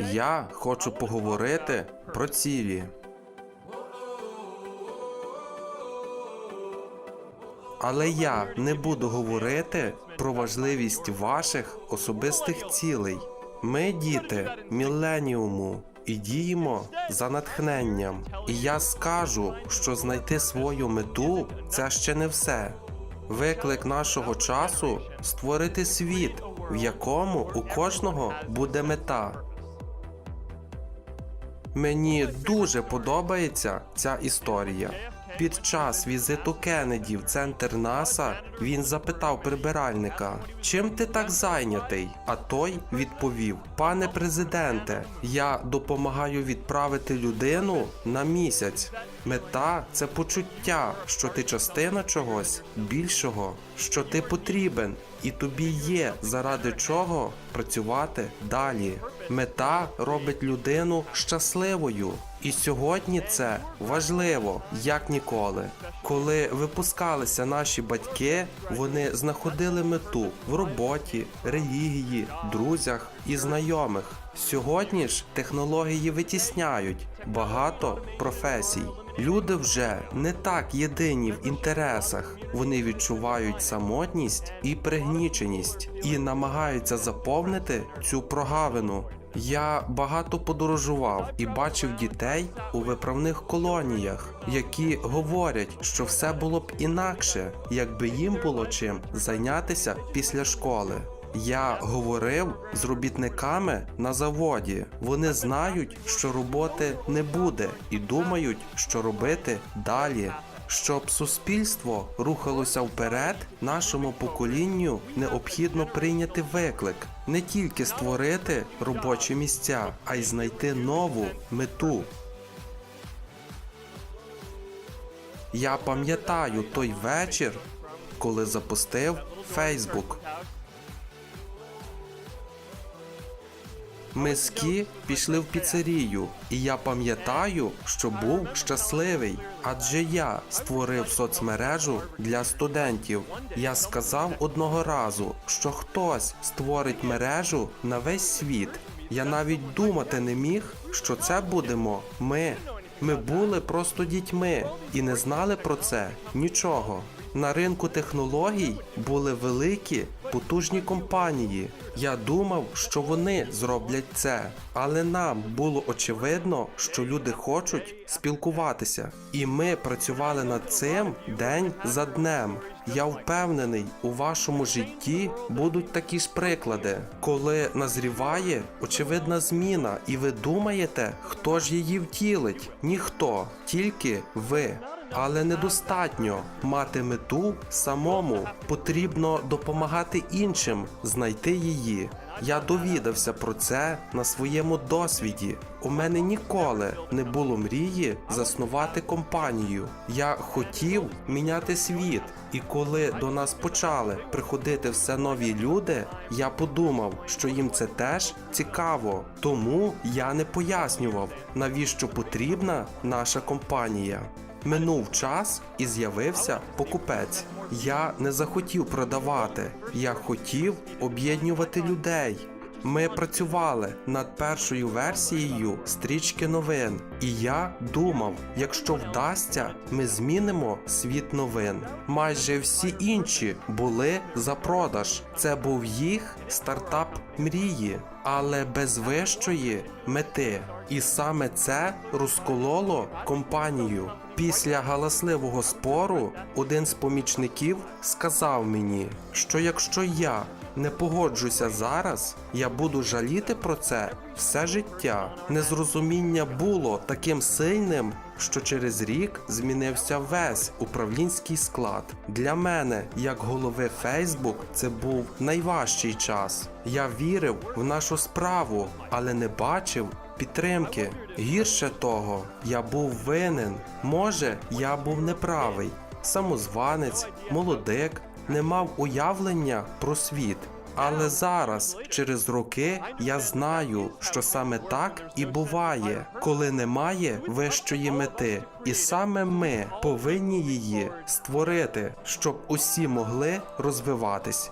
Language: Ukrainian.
Я хочу поговорити про цілі. Але я не буду говорити про важливість ваших особистих цілей. Ми діти міленіуму і діємо за натхненням. І я скажу, що знайти свою мету це ще не все. Виклик нашого часу створити світ, в якому у кожного буде мета. Мені дуже подобається ця історія. Під час візиту Кеннеді в центр НАСА він запитав прибиральника, чим ти так зайнятий? А той відповів: Пане президенте, я допомагаю відправити людину на місяць. Мета це почуття, що ти частина чогось більшого, що ти потрібен, і тобі є заради чого працювати далі. Мета робить людину щасливою. І сьогодні це важливо, як ніколи. Коли випускалися наші батьки, вони знаходили мету в роботі, релігії, друзях і знайомих. Сьогодні ж технології витісняють багато професій. Люди вже не так єдині в інтересах. Вони відчувають самотність і пригніченість і намагаються заповнити цю прогавину. Я багато подорожував і бачив дітей у виправних колоніях, які говорять, що все було б інакше, якби їм було чим зайнятися після школи. Я говорив з робітниками на заводі. Вони знають, що роботи не буде, і думають, що робити далі. Щоб суспільство рухалося вперед, нашому поколінню необхідно прийняти виклик не тільки створити робочі місця, а й знайти нову мету. Я пам'ятаю той вечір, коли запустив Фейсбук. Ми з Кі пішли в піцерію, і я пам'ятаю, що був щасливий, адже я створив соцмережу для студентів. Я сказав одного разу, що хтось створить мережу на весь світ. Я навіть думати не міг, що це будемо ми. Ми були просто дітьми і не знали про це нічого. На ринку технологій були великі, потужні компанії. Я думав, що вони зроблять це, але нам було очевидно, що люди хочуть спілкуватися, і ми працювали над цим день за днем. Я впевнений, у вашому житті будуть такі ж приклади, коли назріває очевидна зміна, і ви думаєте, хто ж її втілить? Ніхто, тільки ви. Але недостатньо мати мету самому. Потрібно допомагати іншим знайти її. Я довідався про це на своєму досвіді. У мене ніколи не було мрії заснувати компанію. Я хотів міняти світ. І коли до нас почали приходити все нові люди, я подумав, що їм це теж цікаво. Тому я не пояснював, навіщо потрібна наша компанія. Минув час і з'явився покупець. Я не захотів продавати, я хотів об'єднувати людей. Ми працювали над першою версією стрічки новин, і я думав, якщо вдасться, ми змінимо світ новин. Майже всі інші були за продаж. Це був їх стартап мрії, але без вищої мети. І саме це розкололо компанію. Після галасливого спору один з помічників сказав мені, що якщо я не погоджуся зараз, я буду жаліти про це все життя. Незрозуміння було таким сильним, що через рік змінився весь управлінський склад. Для мене, як голови Фейсбук, це був найважчий час. Я вірив в нашу справу, але не бачив підтримки. Гірше того, я був винен. Може, я був неправий. Самозванець, молодик, не мав уявлення про світ. Але зараз, через роки, я знаю, що саме так і буває, коли немає вищої мети, і саме ми повинні її створити, щоб усі могли розвиватись.